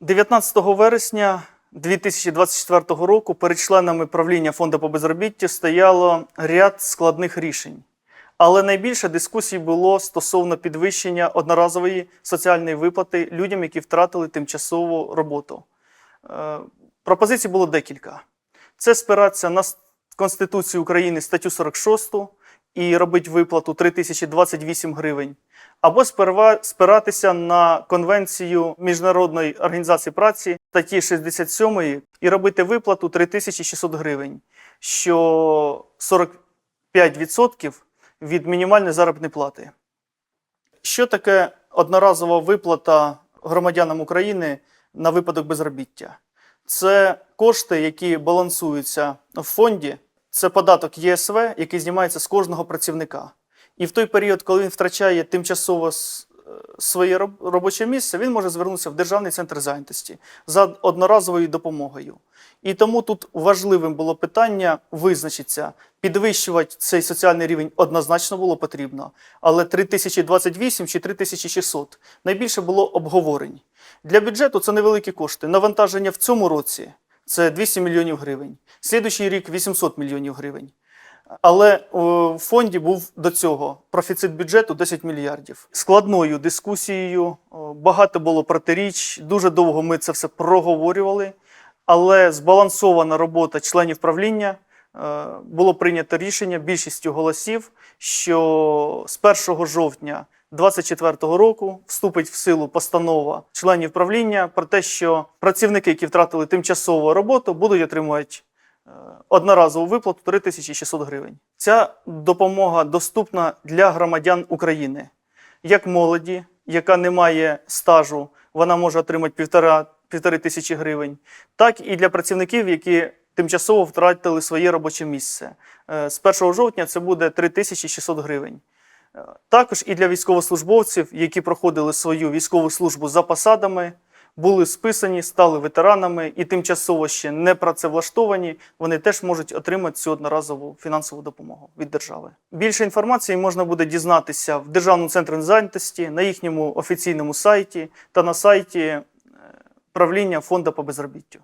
19 вересня 2024 року перед членами правління фонду по безробіттю стояло ряд складних рішень. Але найбільше дискусій було стосовно підвищення одноразової соціальної виплати людям, які втратили тимчасову роботу. Е, Пропозицій було декілька. Це спиратися на Конституцію України статтю 46 і робити виплату 3028 гривень, або спиратися на Конвенцію Міжнародної організації праці статті 67 і робити виплату 3600 гривень, що 45% від мінімальної заробітної плати. Що таке одноразова виплата громадянам України на випадок безробіття? Це кошти, які балансуються в фонді. Це податок ЄСВ, який знімається з кожного працівника. І в той період, коли він втрачає тимчасово е, своє робоче місце, він може звернутися в Державний центр зайнятості за одноразовою допомогою. І тому тут важливим було питання визначитися, підвищувати цей соціальний рівень однозначно було потрібно, але 3028 чи 3600 найбільше було обговорень. Для бюджету це невеликі кошти. Навантаження в цьому році це 200 мільйонів гривень. Слідуючий рік 800 мільйонів гривень. Але в фонді був до цього профіцит бюджету 10 мільярдів. Складною дискусією багато було протиріч. Дуже довго ми це все проговорювали. Але збалансована робота членів правління е, було прийнято рішення більшістю голосів, що з 1 жовтня 2024 року вступить в силу постанова членів правління про те, що працівники, які втратили тимчасову роботу, будуть отримувати е, одноразову виплату 3600 гривень. Ця допомога доступна для громадян України, як молоді, яка не має стажу, вона може отримати півтора, півтори тисячі гривень, так і для працівників, які тимчасово втратили своє робоче місце. Е, З 1 жовтня це буде 3600 гривень. Е, Також і для військовослужбовців, які проходили свою військову службу за посадами, були списані, стали ветеранами і тимчасово ще не працевлаштовані, вони теж можуть отримати цю одноразову фінансову допомогу від держави. Більше інформації можна буде дізнатися в Державному центрі зайнятості, на їхньому офіційному сайті та на сайті е, правління фонду по безробіттю.